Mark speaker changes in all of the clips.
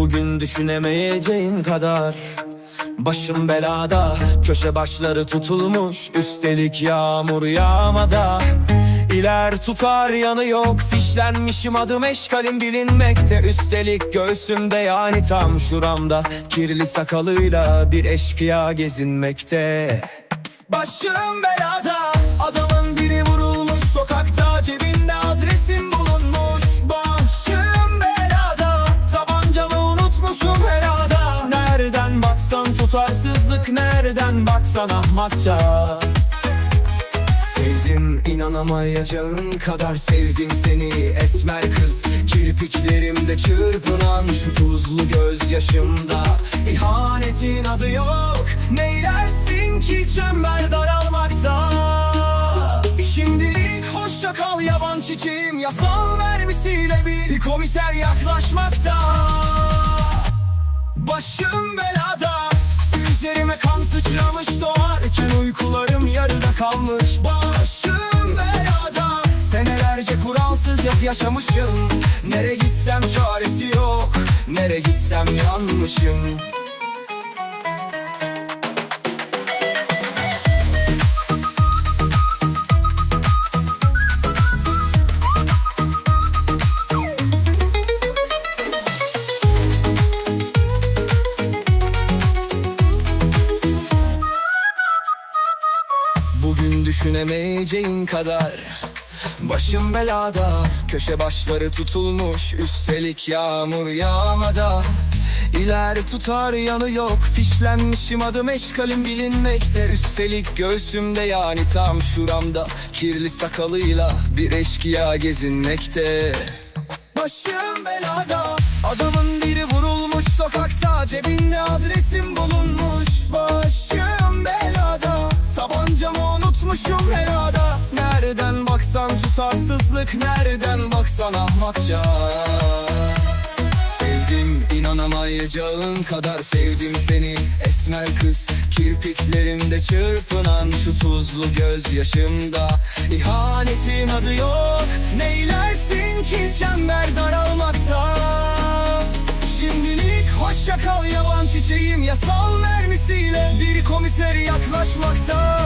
Speaker 1: Bugün düşünemeyeceğin kadar Başım belada Köşe başları tutulmuş Üstelik yağmur yağmada. İler tutar yanı yok Fişlenmişim adım eşkalim bilinmekte. Üstelik göğsümde yani tam şuramda Kirli sakalıyla bir eşkıya gezinmekte. Başım belada Nereden baksan ahmakça Sevdim inanamayacağın kadar sevdim seni. Esmer kız Kirpiklerimde çırpınan şu tuzlu gözyaşımda. İhanetin adı yok Neylersin ki çember daralmakta? Şimdilik hoşça kal yaban çiçeğim. Yasal mermisiyle bir komiser yaklaşmakta. Başım belada Üzerime kan sıçramış doğarken Uykularım yarıda kalmış. Başım belada Senelerce kuralsız yaz yaşamışım. Nere gitsem çaresi yok Nere gitsem yanmışım Bugün düşünemeyeceğin kadar. Başım belada Köşe başları tutulmuş Üstelik yağmur yağmada. İler tutar yanı yok Fişlenmişim adım eşkalim bilinmekte. Üstelik göğsümde yani tam şuramda Kirli sakalıyla bir eşkıya gezinmekte. Başım belada Adamın biri vurulmuş sokakta Cebinde adresim bulunmuş. Başım Unutmuşum herada Nereden baksan tutarsızlık Nereden baksan ahmakça. Sevdim inanamayacağın kadar sevdim seni. Esmer kız kirpiklerimde çırpınan şu tuzlu gözyaşımda. İhanetin adı yok Neylersin ki çember daralmakta? Şimdilik hoşça kal yaban çiçeğim Yasal mermisiyle bir komiser yaklaşmakta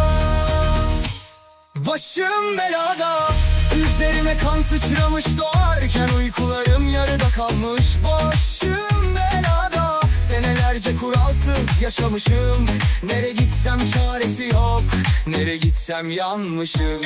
Speaker 1: Başım belada Üzerime kan sıçramış doğarken Uykularım yarıda kalmış. Başım belada Senelerce kuralsız yaşamışım. Nere gitsem çaresi yok Nere gitsem yanmışım